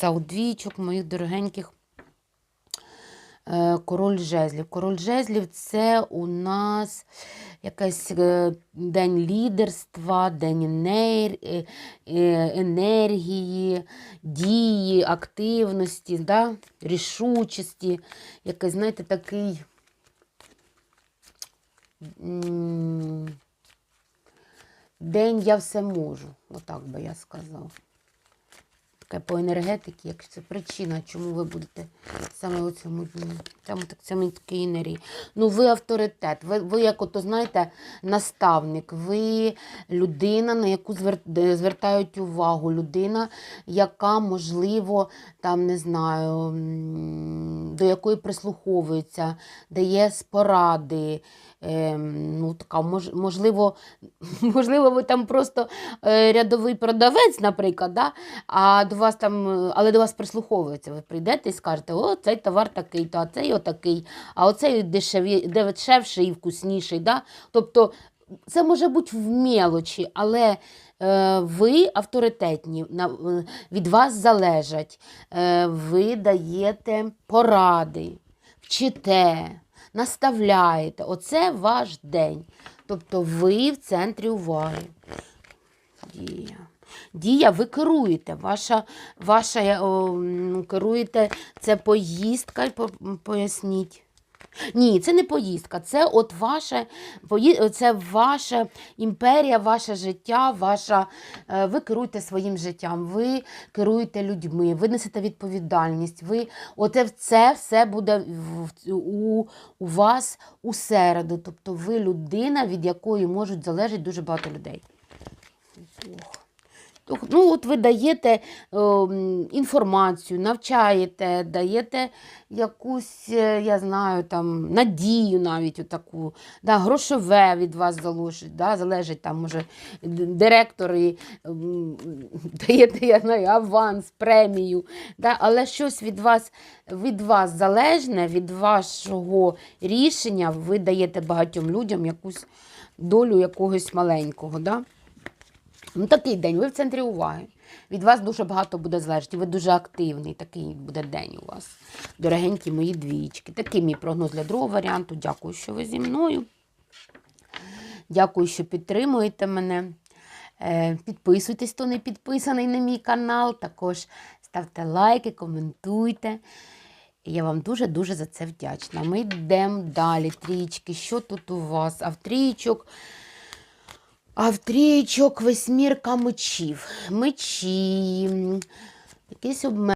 Це у двічок моїх дорогеньких е, король жезлів. Король жезлів це у нас якийсь е, день лідерства, день е, енергії, дії, активності, да? рішучості. Якийсь, знаєте, такий. День я все можу, отак би я сказав. Таке по енергетиці, як це причина, чому ви будете саме у цьому дні. Там так саме такій енергії. Ну, ви авторитет, ви, ви як ото, знаєте, наставник, ви людина, на яку звертають увагу, людина, яка, можливо, там, не знаю, до якої прислуховується, дає поради. Ем, ну, така, мож, можливо, можливо, ви там просто е, рядовий продавець, наприклад, да? а до вас там, е, але до вас прислуховується. Ви прийдете і скажете, о, цей товар такий, то, а цей отакий, а оцей дешевший і вкусніший. Да? Тобто це може бути в мелочі, але е, ви авторитетні, на, е, від вас залежать, е, ви даєте поради, вчите, наставляєте. Оце ваш день. Тобто ви в центрі уваги. Дія. Дія, ви керуєте. Ваша, ваша е, о, керуєте це поїздка, поясніть. Ні, це не поїздка, це от ваше, це ваша імперія, ваше життя, ваша, е, ви керуєте своїм життям, ви керуєте людьми, ви несете відповідальність, ви, оце це все буде у, у вас у середу. Тобто ви людина, від якої можуть залежати дуже багато людей. Ну, от ви даєте ем, інформацію, навчаєте, даєте якусь, е, я знаю, там, надію навіть таку, да, грошове від вас залежить, да, залежить там, може, директори, ем, даєте, я знаю, аванс, премію, да, але щось від вас, від вас залежне, від вашого рішення, ви даєте багатьом людям якусь долю якогось маленького. Да? Ну, такий день, ви в центрі уваги. Від вас дуже багато буде залежати. Ви дуже активний. Такий буде день у вас. Дорогенькі мої двічки. Такий мій прогноз для другого варіанту. Дякую, що ви зі мною. Дякую, що підтримуєте мене. Е, Підписуйтесь, хто не підписаний на мій канал. Також ставте лайки, коментуйте. Я вам дуже-дуже за це вдячна. Ми йдемо далі. Трічки. Що тут у вас? А в трійчок. А в восьмірка мечів. Мечі. Якісь обмеження.